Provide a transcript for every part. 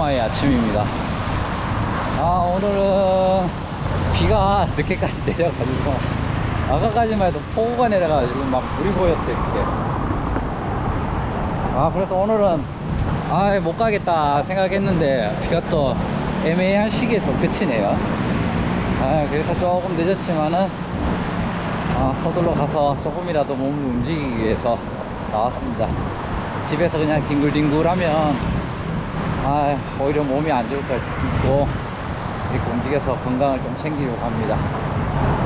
로마의 아침입니다. 아, 오늘은 비가 늦게까지 내려가지고, 아까까지만 해도 폭우가 내려가지고 막 물이 보였어요, 이렇게. 아, 그래서 오늘은, 아, 못 가겠다 생각했는데, 비가 또 애매한 시기에 또 그치네요. 아, 그래서 조금 늦었지만은, 아, 서둘러 가서 조금이라도 몸을 움직이기 위해서 나왔습니다. 집에서 그냥 뒹굴뒹굴하면 아, 오히려 몸이 안 좋을 것 같고 이렇게 움직여서 건강을 좀 챙기려고 합니다.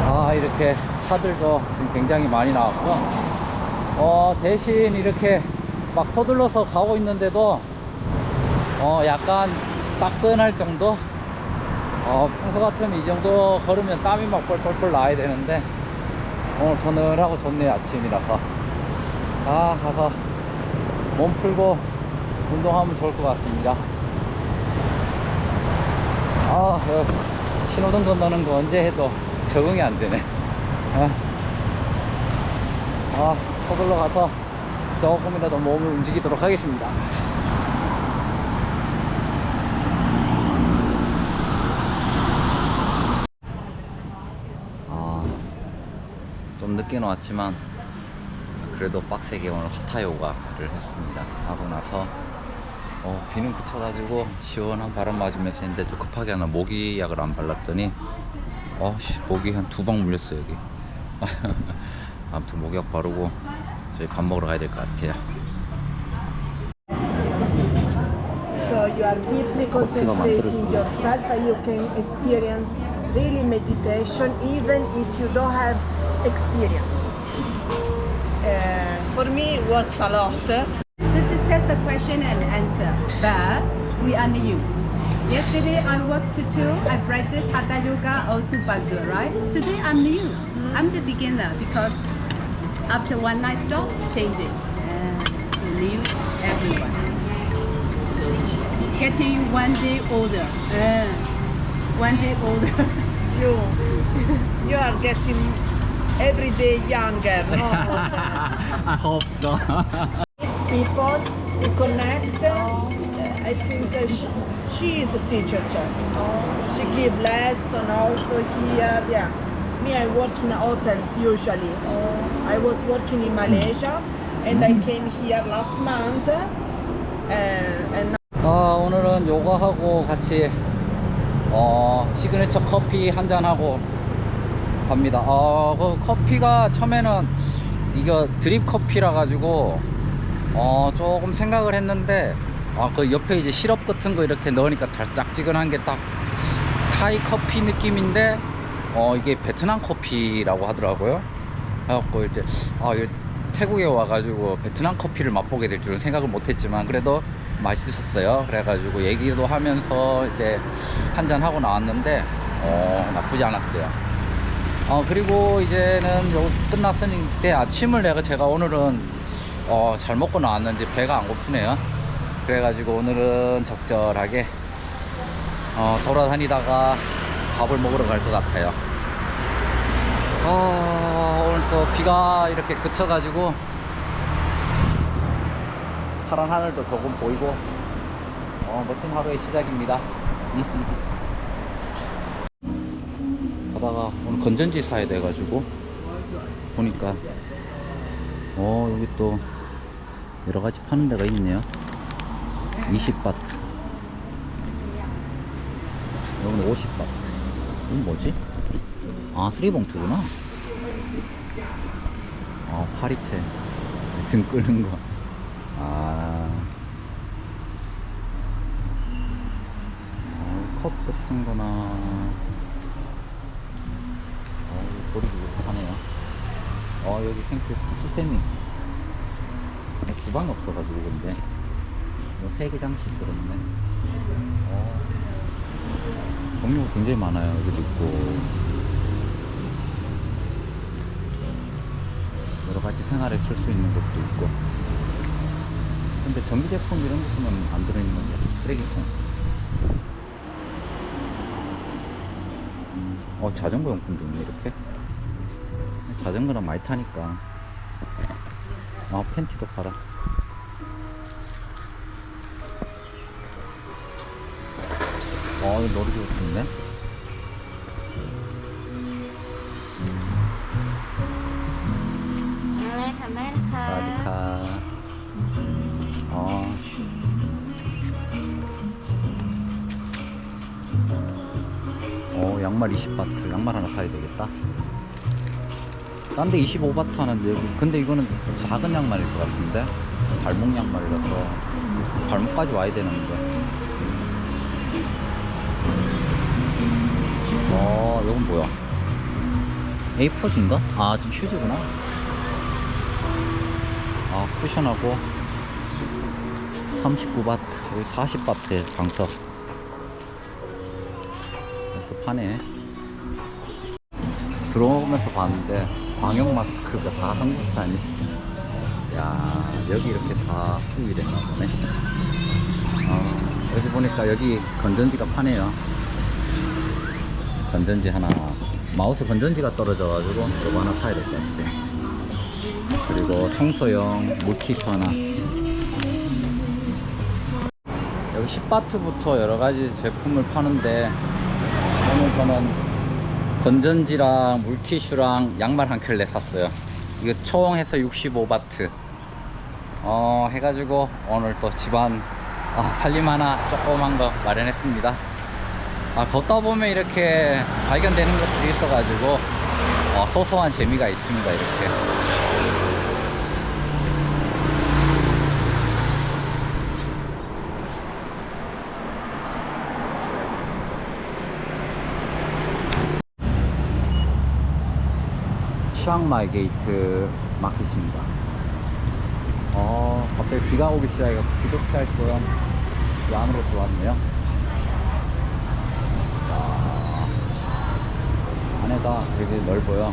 아, 이렇게 차들도 지금 굉장히 많이 나왔고 어, 대신 이렇게 막 서둘러서 가고 있는데도 어, 약간 따끈할 정도 어, 평소 같으면 이 정도 걸으면 땀이 막 뻘뻘뻘 나야 되는데 오늘 서늘하고 좋네요 아침이라서 아 가서 몸 풀고 운동하면 좋을 것 같습니다. 아 어, 신호등 건너는 거 언제 해도 적응이 안 되네. 아, 아 서둘러 가서 조금이라도 몸을 움직이도록 하겠습니다. 아, 좀 늦게 나왔지만 그래도 빡세게 오늘 하타 요가를 했습니다. 하고 나서 어, 비는 그쳐가지고 시원한 바람 맞으면서 했는데 좀 급하게 하나 모기약을 안 발랐더니 어, 씨, 모기 한 두 방 물렸어요 여기. 아무튼 모기약 바르고 저희 밥 먹으러 가야 될 것 같아요. So you are deeply 커피가 concentrating 만들어주네. yourself and you can experience really meditation even if you don't have experience. Uh, for me, works a lot. This is just a question and answer, but we are new. Yesterday I was tutor, I practiced Hatha Yoga also Bhagavad, right? Today I'm new. I'm the beginner because after one night stop, changing. Uh, so new everyone. Getting one day older. Uh, one day older. You, you are getting every day younger. No? I hope so. People connect. Uh, I think uh, she, she is a teacher. Chef. She give lesson also here. Yeah. Me, I work in hotels usually. I was working in Malaysia, and I came here last month. Uh, and 아, 오늘은 요가하고 같이 어, 시그니처 커피 한 잔 하고 갑니다. 어, 그 커피가 처음에는 이거 드립 커피라 가지고 어, 조금 생각을 했는데 아, 그 옆에 이제 시럽 같은 거 이렇게 넣으니까 달짝지근한 게 딱 타이 커피 느낌인데 어, 이게 베트남 커피라고 하더라고요. 그래갖고 이제 아, 이거 태국에 와가지고 베트남 커피를 맛보게 될 줄은 생각을 못했지만 그래도 맛있었어요. 그래가지고 얘기도 하면서 이제 한잔 하고 나왔는데 어, 나쁘지 않았어요. 어, 그리고 이제는 요 끝났으니 까 아침을 내가 제가 오늘은 어, 잘 먹고 나왔는지 배가 안 고프네요. 그래가지고 오늘은 적절하게 어, 돌아다니다가 밥을 먹으러 갈 것 같아요. 어, 오늘 또 비가 이렇게 그쳐가지고 파란 하늘도 조금 보이고 어, 멋진 하루의 시작입니다. 가다가 오늘 건전지 사야 돼가지고 보니까 어 여기 또 여러 가지 파는 데가 있네요. 20바트. 여기는 50바트. 이건 뭐지? 아, 쓰리봉투구나. 아, 파리채. 등 끄는 거. 아. 어, 컵 같은 거나. 어, 조리 이렇게 하네요. 어, 여기 생크 수세미. 어, 주방이 없어가지고, 근데. 뭐, 세개 장씩 들었네. 어. 종류가 굉장히 많아요. 여기도 있고. 여러 가지 생활에 쓸 수 있는 것도 있고. 근데 전기 제품 이런 것들은 안 들어있는 건데, 쓰레기통. 음, 어, 자전거 용품도 있네, 이렇게. 자전거는 많이 타니까. 아, 팬티도 팔아. 어, 이거 놀이기구 좋네. 사디카. 어. 어, 양말 20바트. 양말 하나 사야 되겠다. 딴데 25바트 하는데, 여기, 근데 이거는 작은 양말일 것 같은데? 발목 양말이라서 발목까지 와야 되는데. 어, 이건 뭐야? 에이퍼즈인가? 아, 좀 휴즈구나. 아, 쿠션하고 39바트, 여기 40바트에 방석. 이렇게 파네. 들어오면서 봤는데, 방역 마스크가 다 한국산이. 야, 여기 이렇게 다 수입이 됐나 보네. 어, 여기 보니까 여기 건전지가 파네요. 건전지 하나 마우스 건전지가 떨어져가지고 이거 하나 사야 될 것 같아 그리고 청소용 물티슈 하나 여기 10바트부터 여러가지 제품을 파는데 오늘 저는 건전지랑 물티슈랑 양말 한 켤레 샀어요. 이거 총 해서 65바트. 어 해가지고 오늘 또 집안 아, 살림 하나 조그만 거 마련했습니다. 아, 걷다 보면 이렇게 발견되는 것들이 있어가지고 어, 소소한 재미가 있습니다 이렇게 치앙마이 게이트 마켓입니다 어 갑자기 비가 오기 시작해서 기독할 거랑 이 안으로 들어왔네요 안에가 되게 넓어요.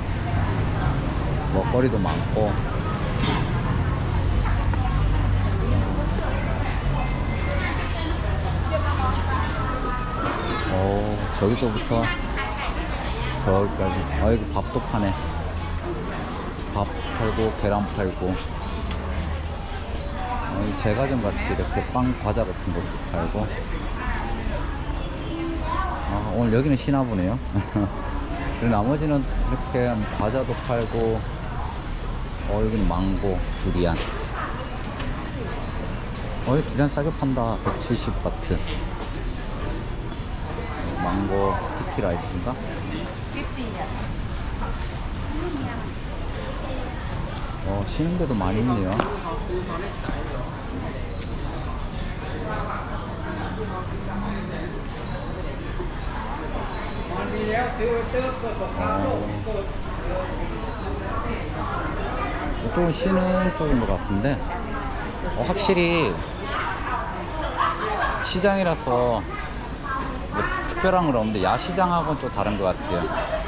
먹거리도 많고. 오, 저기서부터 저기까지. 아, 여기 밥도 파네. 밥 팔고, 계란 팔고. 제과점 같이 이렇게 빵, 과자 같은 것도 팔고. 아, 오늘 여기는 쉬나 보네요. 그리고 나머지는 이렇게 과자도 팔고, 어, 여기는 망고, 두리안. 어, 여기 두리안 싸게 판다. 170바트. 망고 스티키 라이스인가? 어, 쉬는 데도 많이 있네요. 이쪽은 쉬는 쪽인 것 같은데 어, 확실히 시장이라서 뭐 특별한 건 없는데 야시장하고는 또 다른 것 같아요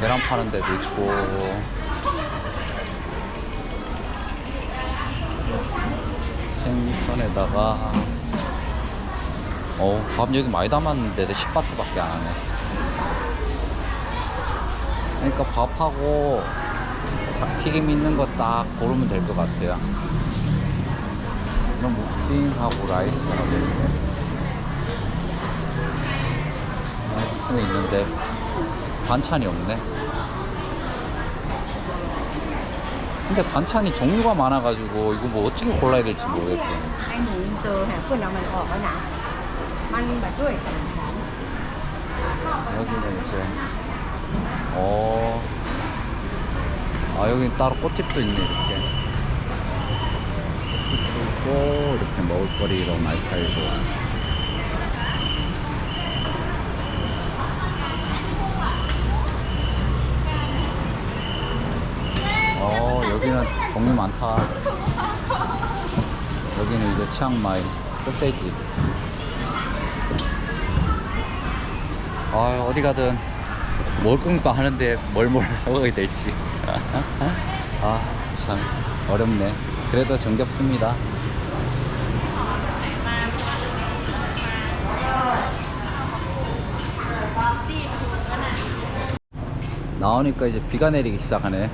계란 파는 데도 있고. 생선에다가. 어우 밥 여기 많이 담았는데 10바트밖에 안 하네. 그러니까 밥하고 닭튀김 있는 거 딱 고르면 될 것 같아요. 그럼 무빙하고 라이스하고 이렇게 할 수는 있는데 반찬이 없네. 근데 반찬이 종류가 많아가지고 이거 뭐 어떻게 골라야 될지 모르겠어 여기는 이제 어... 아 여기 따로 꽃집도 있네 이렇게. 꽃집도 있고 이렇게 먹을거리 이런 알파이도 는 종류 많다. 여기는 이제 치앙마이 소세지. 아 어디 가든 먹을 거니까 하는데 뭘뭘 먹어야 될지 아 참 어렵네 그래도 정겹습니다 나오니까 이제 비가 내리기 시작하네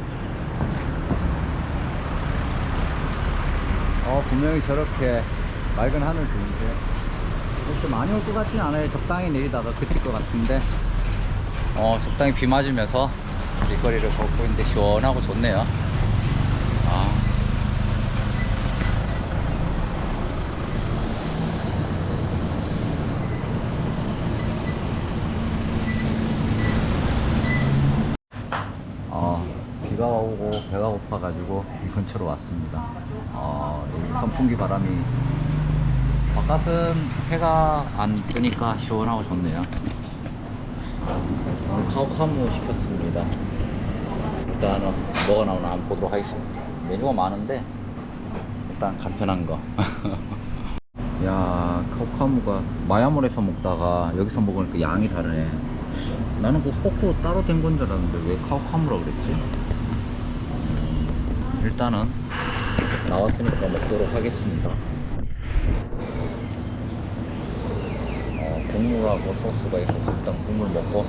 분명히 저렇게 맑은 하늘 좋은데. 이렇게 많이 올 것 같진 않아요. 적당히 내리다가 그칠 것 같은데. 어, 적당히 비 맞으면서 길거리를 걷고 있는데 시원하고 좋네요. 아. 어, 비가 오고 배가 고파가지고 이 근처로 왔습니다. 어, 여기 선풍기 바람이 바깥은 해가 안 뜨니까 시원하고 좋네요. 오늘 카우카무 시켰습니다. 일단은 뭐가 나오나 한번 보도록 하겠습니다. 메뉴가 많은데 일단 간편한 거. 야 카우카무가 마야몰에서 먹다가 여기서 먹으니까 양이 다르네. 나는 그 포크 따로 된 건 줄 알았는데 왜 카우카무라 그랬지? 음, 일단은 나왔으니까 먹도록 하겠습니다. 어, 국물하고 소스가 있어서 일단 국물 먹고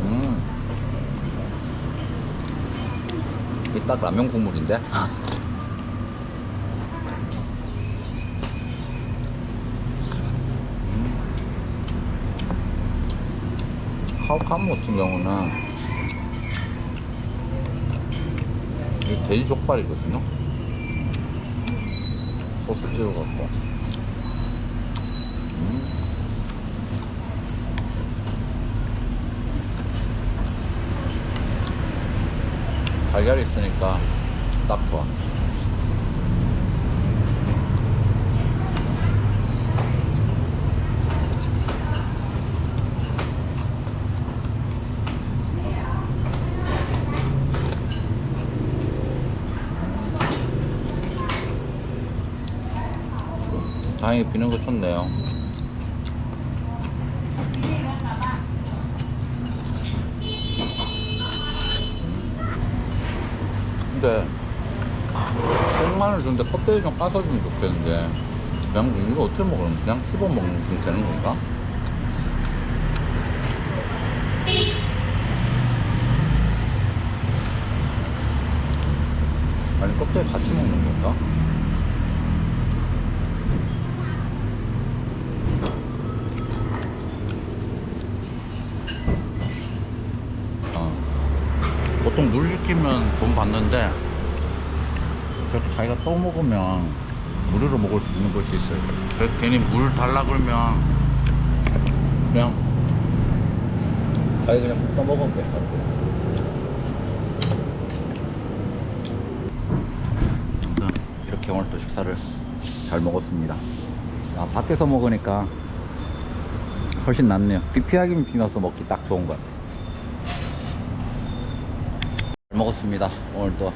음. 이게 딱 라면 국물인데? 카우카무 같은 경우는 이게 돼지 족발이거든요. 소스 찍어갖고. 음. 달걀이 있으니까 딱 좋아. 다행히 비는 거 좋네요. 근데 생마늘 주는데 껍데기 좀 까서 주면 좋겠는데 그냥 이거 어떻게 먹으면 그냥 씹어 먹으면 되는 건가? 아니 껍데기 같이 먹는 건가? 어. 보통 물 시키면 돈 받는데 저렇게 자기가 떠 먹으면 무료로 먹을 수 있는 곳이 있어요. 그래서 괜히 물 달라 그러면 그냥 자기 그냥 떠 먹으면 돼. 이렇게 오늘 또 식사를 잘 먹었습니다. 아, 밖에서 먹으니까 훨씬 낫네요. 비 피하긴 비면서 먹기 딱 좋은 것 같아요. 잘 먹었습니다. 오늘도.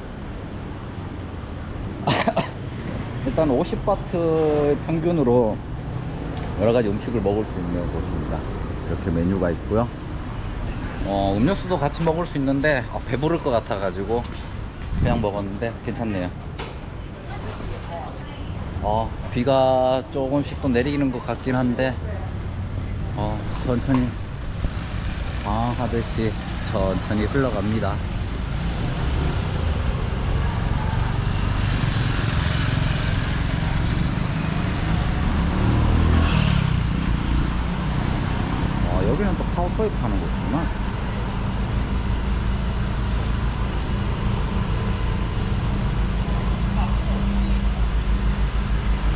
일단 50바트 평균으로 여러 가지 음식을 먹을 수 있는 곳입니다. 이렇게 메뉴가 있고요. 어, 음료수도 같이 먹을 수 있는데 아, 배부를 것 같아 가지고 그냥 먹었는데 괜찮네요. 어, 비가 조금씩 또 내리는 것 같긴 한데 어, 천천히 방황하듯이 천천히 흘러갑니다. 어, 여기는 또 카우소이 파는 곳이구나.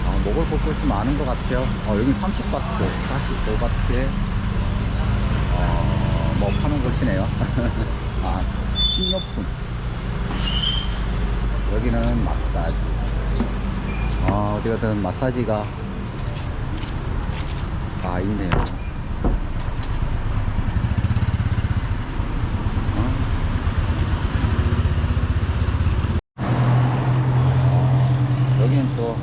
아, 먹을 곳이 많은 것 같아요. 어, 여기 30바트, 45바트에 어, 뭐 파는 곳이네요. 아, 식료품. 여기는 마사지. 아, 어디 가든 마사지가 아, 있네요. 어, 여기는 또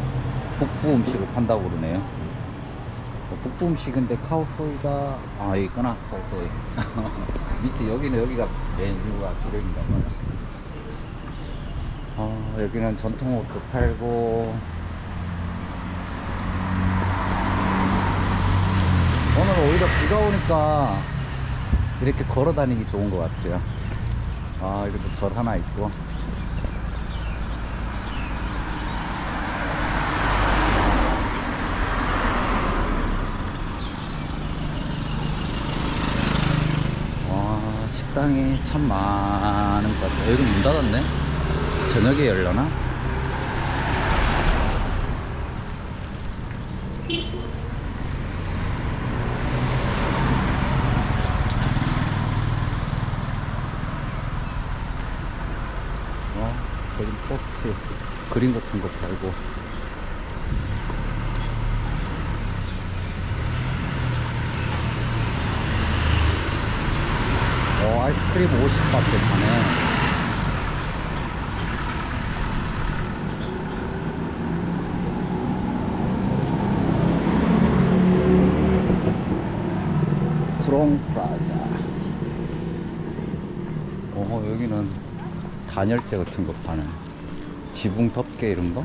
북부 음식을 판다고 그러네요. 어, 북부 음식인데 카우소이가 아 여기 있구나 카우소이 밑에 여기는 여기가 메뉴가 주력인가 봐요. 어, 여기는 전통 옷도 팔고 오늘 오히려 비가 오니까 이렇게 걸어 다니기 좋은 것 같아요. 아, 이것도 절 하나 있고. 식당이 참 많은 것 같아요. 여기 문 닫았네. 저녁에 열려나? 어, 그림 포스트, 그림 같은 거 팔고. 어, 아이스크림 50밖에 파네. 크롱 프라자. 어, 여기는 단열재 같은 거 파네. 지붕 덮개 이런 거?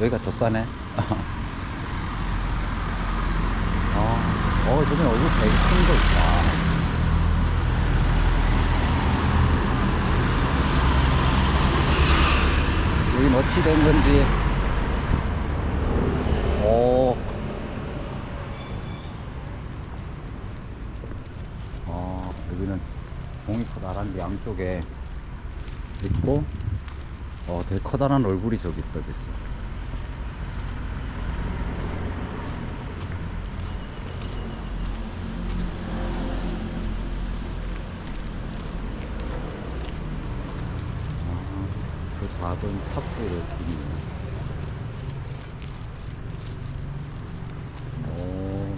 여기가 더 싸네. 어, 어, 저기 얼굴 되게 큰거 있다. 여긴 어찌 된 건지. 오. 어, 여기는 공이 커다란 양쪽에 있고, 어, 되게 커다란 얼굴이 저기 있다, 됐어. 있네. 오.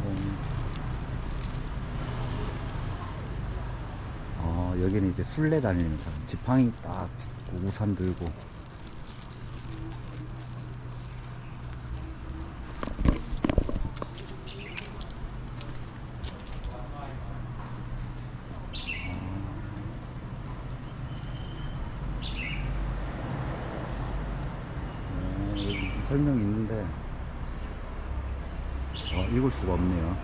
어, 여기는 이제 술래 다니는 사람. 지팡이 딱 짚고 우산 들고. 어, 여기 무슨 설명이 있는데 어, 읽을 수가 없네요.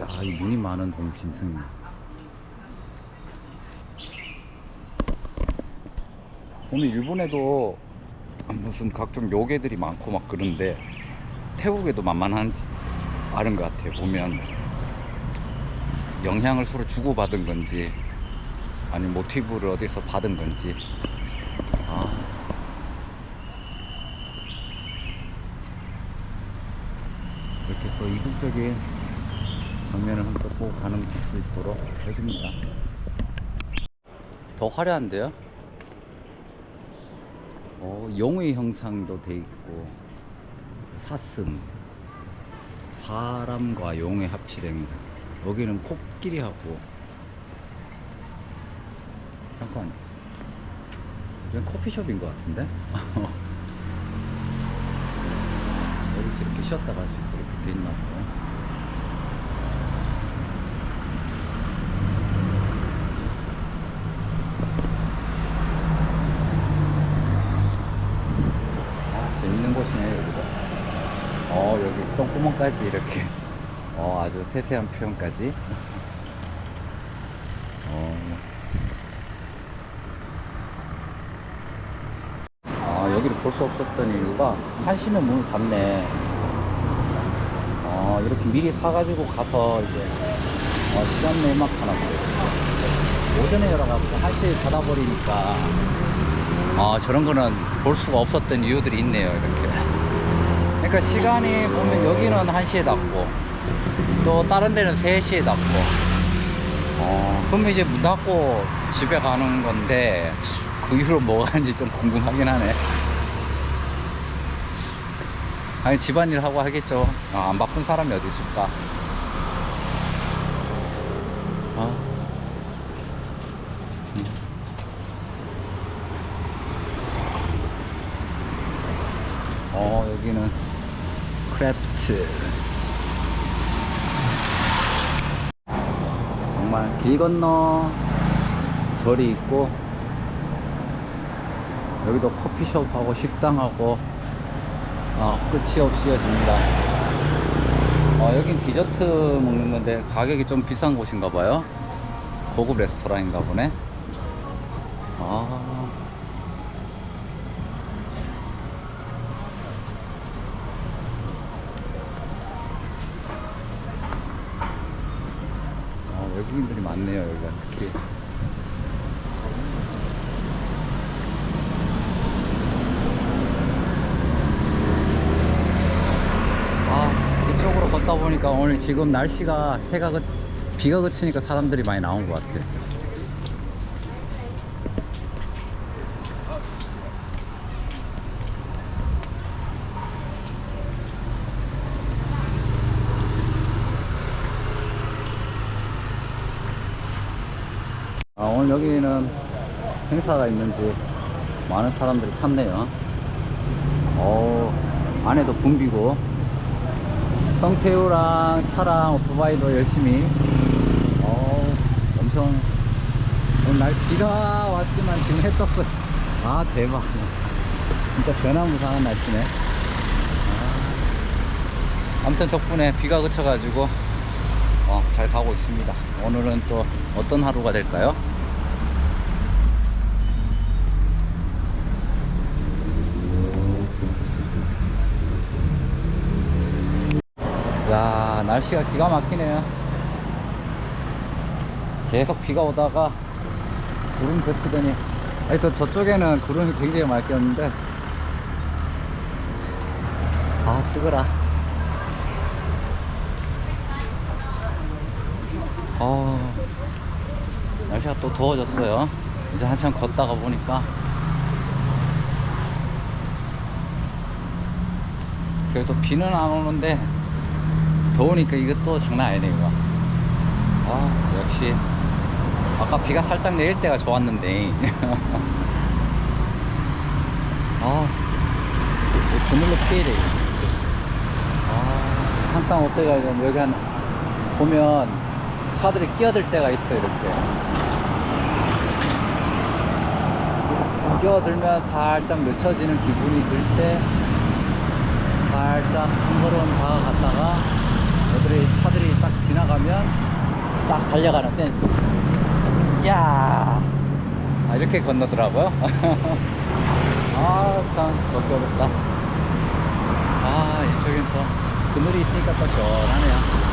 야, 이 눈이 많은 동심승. 오늘 일본에도 무슨 각종 요괴들이 많고 막 그런데 태국에도 만만한 아는 것 같아요. 보면 영향을 서로 주고받은 건지 아니 모티브를 어디서 받은 건지 아. 이렇게 또 이국적인 한번 보고 가는 수 있도록 해줍니다. 더 화려한데요? 어, 용의 형상도 돼 있고 사슴 사람과 용의 거. 여기는 코끼리하고 잠깐 이건 커피숍인 것 같은데 여기서 이렇게 쉬었다 갈 수 있도록 돼 있나 봐요 아, 재밌는 곳이네 여기도 어 똥구멍까지 이렇게. 어 아주 세세한 표현까지. 어. 아 여기를 볼 수 없었던 이유가 한시면 문을 닫네. 어 이렇게 미리 사가지고 가서 이제 어, 시간 내막 하나 보고 오전에 열어가지고 한시에 닫아버리니까. 아 저런 거는 볼 수가 없었던 이유들이 있네요 이렇게 그러니까 시간이 보면 여기는 1시에 닫고 또 다른 데는 3시에 닫고. 어 그러면 이제 문 닫고 집에 가는 건데 그 이후로 뭐가 하는지 좀 궁금하긴 하네. 아니 집안일 하고 하겠죠. 아, 안 바쁜 사람이 어디 있을까 아. 어 여기는 크래프트 정말 길 건너 절이 있고 여기도 커피숍하고 식당하고 어, 끝이 없이 이어집니다. 어, 여긴 디저트 먹는 건데 가격이 좀 비싼 곳인가 봐요. 고급 레스토랑인가 보네. 아 아, 많네요, 여기가 특히. 아, 이쪽으로 걷다 보니까 오늘 지금 날씨가 해가 그, 비가 그치니까 사람들이 많이 나온 것 같아. 아, 오늘 여기는 행사가 있는지 많은 사람들이 찾네요. 어 안에도 붐비고 성태우랑 차랑 오토바이도 열심히 어 엄청 오늘 날 비가 왔지만 지금 해 떴어요. 아 대박. 진짜 변화무쌍한 날씨네. 아. 아무튼 덕분에 비가 그쳐가지고 어, 잘 가고 있습니다. 오늘은 또 어떤 하루가 될까요? 야, 날씨가 기가 막히네요. 계속 비가 오다가 구름 그치더니, 또 저쪽에는 구름이 굉장히 꼈는데, 아, 뜨거라. 어, 날씨가 또 더워졌어요. 이제 한참 걷다가 보니까 그래도 비는 안 오는데 더우니까 이것도 장난 아니네 이거. 아 역시. 아까 비가 살짝 내릴 때가 좋았는데. 아 그늘로 피해야 아 항상 어때가 여기 한 보면 차들이 끼어들 때가 있어 이렇게. 끼어들면 살짝 늦춰지는 기분이 들 때 살짝 한 걸음 다가갔다가 애들이 차들이 딱 지나가면 딱 달려가는 센스 야. 아, 이렇게 건너더라고요. 아참 걷기 어렵다. 아 이쪽엔 또 그늘이 있으니까 또 시원하네요